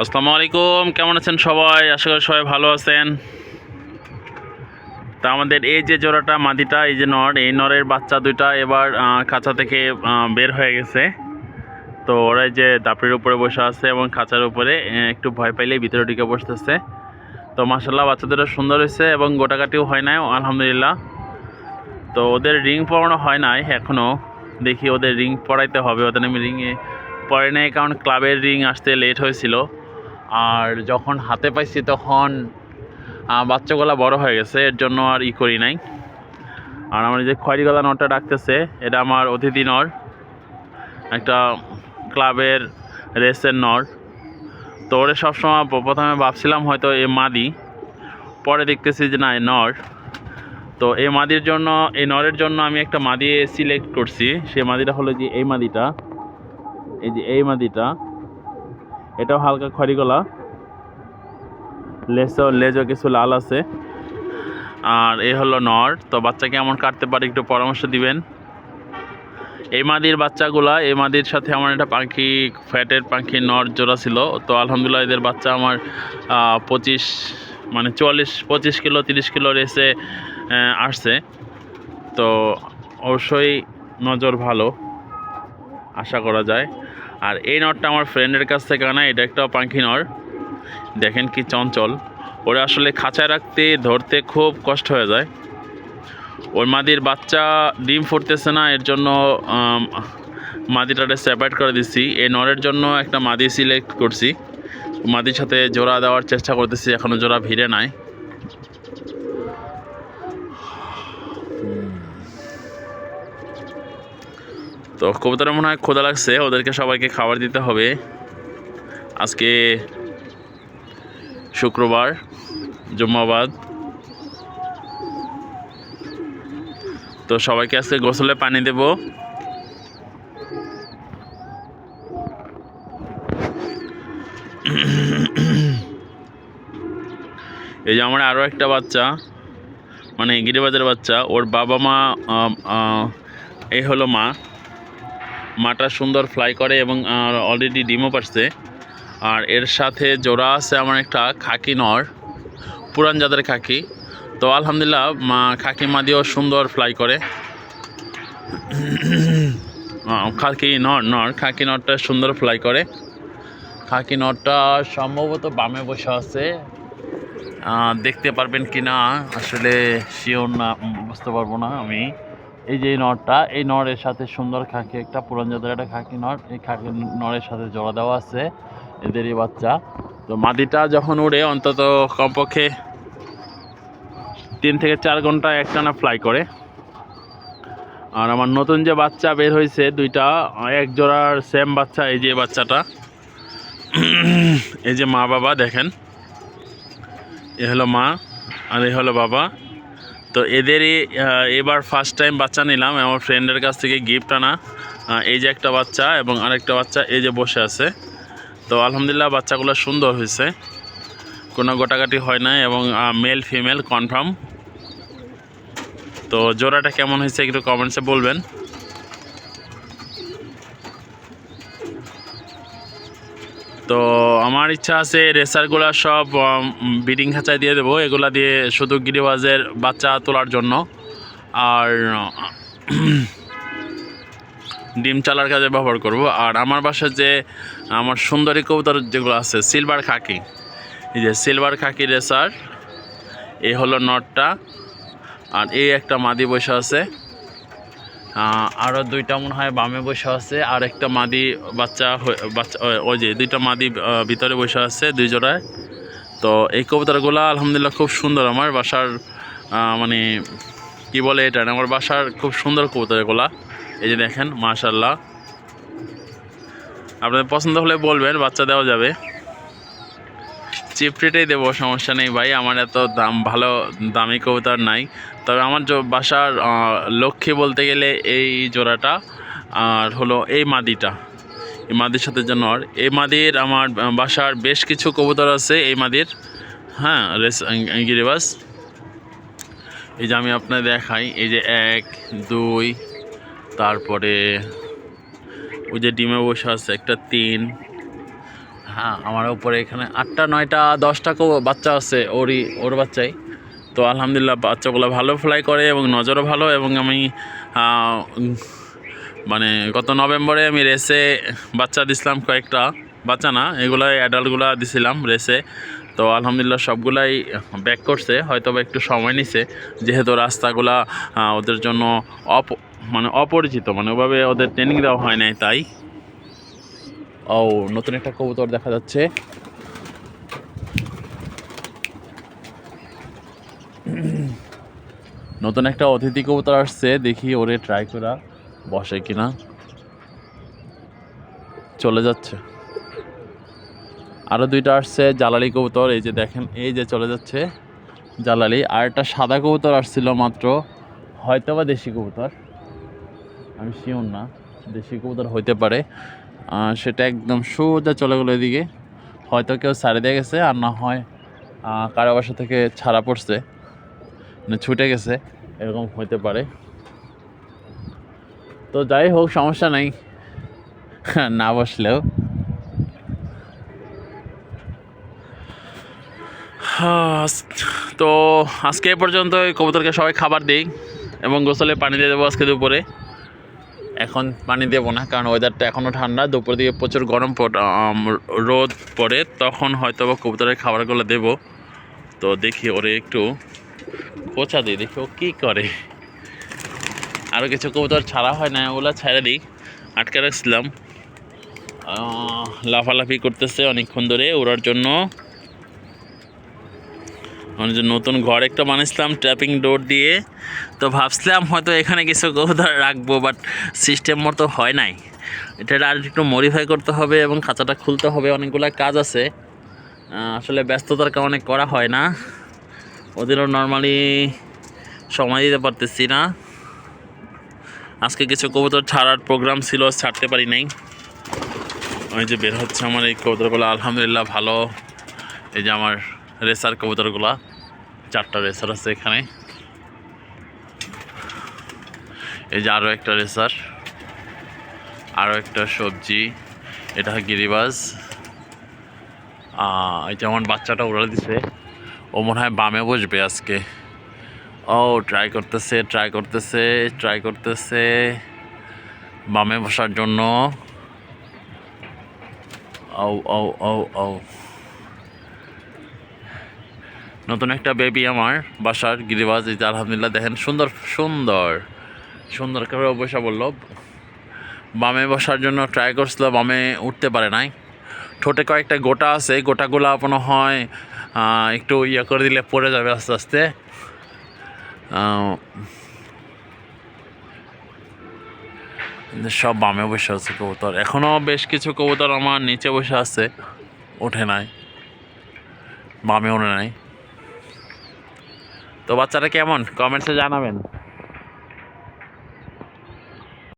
আসসালামু আলাইকুম, কেমন আছেন সবাই? আশা করি সবাই ভালো আছেন। তা আমাদের এই যে জোড়াটা, মাদিটা, এই যে নর, এই নরের বাচ্চা দুইটা এবার খাঁচা থেকে বের হয়ে গেছে। তো ওরা যে দাপড়ির উপরে বসে আছে এবং খাঁচার উপরে একটু ভয় পাইলেই ভিতরে ঢুকে বসতেছে। তো মাসাল্লাহ বাচ্চা দুটো সুন্দর হয়েছে এবং গোটাকাটিও হয় নাই, আলহামদুলিল্লাহ। তো ওদের রিং পরানো হয় নাই এখনও দেখি ওদের রিং পড়াইতে হবে, ওদের আমি রিংয়ে পরে নাই, কারণ ক্লাবের রিং আসতে লেট হয়েছিল। আর যখন হাতে পাইছি তখন বাচ্চাগুলা বড় হয়ে গেছে, এর জন্য আর ই করি নাই। আর আমার যে খয়েরি গলা নটটা ডাকতেছে, এটা আমার অতিথি নর, একটা ক্লাবের রেসের নর। তো ওরে সবসময় প্রথমে ভাবছিলাম হয়তো এ মাদি, পরে দেখতেছি যে না, এ নর। তো এই মাদির জন্য এই নরের জন্য আমি একটা মাদি সিলেক্ট করছি। সেই মাদিটা হলো যে এই মাদিটা, এই যে এই মাদিটা। এটাও হালকা খড়ি গলা। লেজও লেজও কিছু লাল আছে। আর এই হলো নর। তো বাচ্চা কেমন কাটতে পারে একটু পরামর্শ দিবেন। এই মাদির বাচ্চাগুলা, এই মাদির সাথে আমার একটা পাখি, ফ্যাটের পাখি নর জোড়া ছিল। তো আলহামদুলিল্লাহ এদের বাচ্চা আমার পঁচিশ মানে চুয়াল্লিশ, পঁচিশ কিলো, তিরিশ কিলো রেসে আসছে। তো অবশ্যই নজর ভালো, আশা করা যায়। আর এই নটটা আমার ফ্রেন্ডের কাছ থেকে আনা এটা একটা পাখি নর। দেখেন কি চঞ্চল। ওরা আসলে খাঁচায় রাখতে ধরতে খুব কষ্ট হয়ে যায়। ওর মাদির বাচ্চা ডিম ফুটতেছে না এর জন্য আম, মাদিটারে সেপারেট করে দিচ্ছি এই নরের জন্য একটা মাদি সিলেক্ট করছি। মাদির সাথে জোড়া দেওয়ার চেষ্টা করতেছি এখনও জোড়া ভিড়ে নাই। তো কবুতরের মনে হয় ক্ষুধা লাগছে, ওদেরকে সবাইকে খাবার দিতে হবে। আজকে শুক্রবার, জুম্মাবাদ। তো সবাইকে আজকে গোসলে পানি দেব। এই যে আমার আরও একটা বাচ্চা মানে গিরিবাজের বাচ্চা, ওর বাবা মা এই হলো মা। মাটা সুন্দর ফ্লাই করে এবং অলরেডি ডিমও পারছে। আর এর সাথে জোড়া আছে আমার একটা খাকি নর, পুরান জাতের খাকি। তো আলহামদুলিল্লাহ, মা, খাকি মা দিয়েও সুন্দর ফ্লাই করে। খাকি নর নর, খাকি নরটা সুন্দর ফ্লাই করে। খাকি নরটা সম্ভবত বামে বসে আছে। দেখতে পারবেন কি না আসলে শিওর না বুঝতে পারব না আমি। এই যে এই নরটা এই নরের সাথে সুন্দর খাঁকি একটা, পুরান জাতের একটা খাঁকি নর এই খাঁকি নরের সাথে জোড়া দেওয়া আছে, এদেরই বাচ্চা। তো মাদিটা যখন উড়ে, অন্তত কমপক্ষে তিন থেকে চার ঘণ্টা একটানা ফ্লাই করে। আর আমার নতুন যে বাচ্চা বের হয়েছে, দুইটা, এক জোড়ার সেম বাচ্চা, এই যে বাচ্চাটা। এই যে মা বাবা, দেখেন। এ হলো মা, আর এ হলো বাবা। তো এদেরই এবার ফার্স্ট টাইম বাচ্চা নিলাম, আমার ফ্রেন্ডের কাছ থেকে গিফট আনা। এই যে একটা বাচ্চা এবং আরেকটা বাচ্চা এই যে বসে আছে। তো আলহামদুলিল্লাহ বাচ্চাগুলো সুন্দর হয়েছে। কোনো গোটাকাটি হয় না এবং মেল ফিমেল কনফার্ম তো জোড়াটা কেমন হয়েছে একটু কমেন্টসে বলবেন। তো আমার ইচ্ছা আছে রেসারগুলো সব বিডিং খাঁচায় দিয়ে দেবো। এগুলা দিয়ে শুধু গিরিবাজের বাচ্চা তোলার জন্য। আর ডিম চালার কাজে ব্যবহার করব। আর আমার বাসায় যে, আমার সুন্দরী কবুতর যেগুলো আছে, সিলভার খাকি। এই যে সিলভার খাকি রেসার এই হলো নটটা। আর এই একটা মাদি বসে আছে। আরও দুইটা মনে হয় বামে বসে আছে আর একটা মাদি বাচ্চা ওই যে দুইটা মাদি ভিতরে বসে আছে দুই জোড়ায়। তো এই কবুতরগুলো আলহামদুলিল্লাহ খুব সুন্দর আমার বাসার মানে কি বলে এটা, আমার বাসার খুব সুন্দর কবুতর এগুলা এই যে দেখেন মাশাল্লাহ আপনাদের পছন্দ হলে বলবেন, বাচ্চা দেওয়া যাবে। চিপ রেটেই দেবো, সমস্যা নেই ভাই, আমার এত দাম, ভালো দামি কবুতর নাই। তবে আমার বাসার লক্ষ্মী বলতে গেলে এই জোড়াটা, আর হলো এই মাদিটা। এই মাদির সাথে যে নর এই মাদির আমার বাসার বেশ কিছু কবুতর আছে এই মাদির। হ্যাঁ রেস গিরিবাস। এই যে আমি আপনাদের দেখাই, এই যে এক, দুই, তারপরে ওই যে ডিমে বসে আছে একটা তিন। হ্যাঁ আমার উপরে এখানে আটটা, নয়টা, দশটা বাচ্চা আছে, ওরই ওর বাচ্চাই। তো আলহামদুলিল্লাহ বাচ্চাগুলো ভালো ফ্লাই করে এবং নজরও ভালো এবং আমি মানে গত নভেম্বরে আমি রেসে বাচ্চা দিছিলাম কয়েকটা, বাচ্চা না এগুলো অ্যাডাল্টগুলো দিছিলাম রেসে তো আলহামদুলিল্লাহ সবগুলাই ব্যাক করছে হয়তো বা একটু সময় নিছে, যেহেতু রাস্তাগুলা ওদের জন্য অপ মানে অপরিচিত মানে ওভাবে ওদের ট্রেনিং দেওয়া হয় নাই তাই। ও, নতুন একটা কবুতর দেখা যাচ্ছে। নতুন একটা অতিথি কবুতর আসছে, দেখি ওরে ট্রাই করা বসে কিনা। চলে যাচ্ছে। আরও দুইটা আসছে, জালালি কবুতর, এই যে দেখেন, এই যে চলে যাচ্ছে জালালি। আর একটা সাদা কবুতর আসছিল মাত্র হয়তো বা দেশি কবুতর। আমি শিওর না, দেশি কবুতর হইতে পারে। সেটা একদম সোজা চলে গেলো এদিকে। হয়তো কেউ ছাড়ে দিয়ে গেছে, আর না হয় কারও বাসা থেকে ছাড়া পড়ছে। মানে ছুটে গেছে, এরকম হইতে পারে। তো যাই হোক, সমস্যা নাই। না বসলেও। তো আজকে এ পর্যন্ত কবুতরকে সবাই খাবার দিই এবং গোসলে পানি দিয়ে দেবো আজকে দুপুরে। এখন পানি দেবো না, কারণ ওয়েদারটা এখনও ঠান্ডা। দুপুর দিকে প্রচুর গরম রোদ পড়ে, তখন হয়তো বা কবুতরের খাবারগুলো দেবো। তো দেখি ওরে একটু খোঁচা দিই, দেখি ও কী করে। আরও কিছু কবুতর ছাড়া হয় না, ওগুলো ছেড়ে দিই। আটকে রাখছিলাম। লাফালাফি করতেছে অনেকক্ষণ ধরে ওড়ার জন্য। নতুন ঘর একটা বানিয়েছিলাম, ট্র্যাপিং ডোর দিয়ে। তো ভাবছিলাম হয়তো এখানে কিছু কবুতর রাখব বাট সিস্টেম মতো হয় নাই। এটা আর একটু মডিফাই করতে হবে এবং খাঁচাটা খুলতে হবে, অনেকগুলো কাজ আছে। আসলে ব্যস্ততার কারণে করা হয় না। ওদেরও নর্মালি সময় দিতে পারতেছি না। আজকে কিছু কবুতর ছাড়ার প্রোগ্রাম ছিল, ছাড়তে পারি নাই। ওই যে বের হচ্ছে আমার এই কবুতরগুলো, আলহামদুলিল্লাহ ভালো। এই যে আমার রেসার কবুতরগুলা, চারটা রেসার আছে এখানে। এই যে আরও একটা রেসার আরও একটা সবজি, এটা গিরিবাজ। এই যে আমার বাচ্চাটা উড়ালে দিছে। ও মনে হয় বামে বসবে আজকে। ও ট্রাই করতেছে ট্রাই করতেছে ট্রাই করতেছে। বামে বসার জন্য। ও ও ও ও নতুন একটা বেবি আমার বাসার গিরিবাজ, এই আলহামদুলিল্লাহ দেখেন, সুন্দর সুন্দর। সুন্দর করে বসা বলল, বামে বসার জন্য ট্রাই করছিল, বামে উঠতে পারে নাই। ঠোঁটে কয়েকটা গোটা আছে, গোটাগুলো মনে হয় একটু ইয়ে করে দিলে পড়ে যাবে আস্তে আস্তে। সব বামে বসে আছে কবুতর। এখনও বেশ কিছু কবুতর আমার নিচে বসে আছে, ওঠে নাই। বামে ওঠে নাই। তো বাচ্চারা কেমন? কমেন্টসে জানাবেন।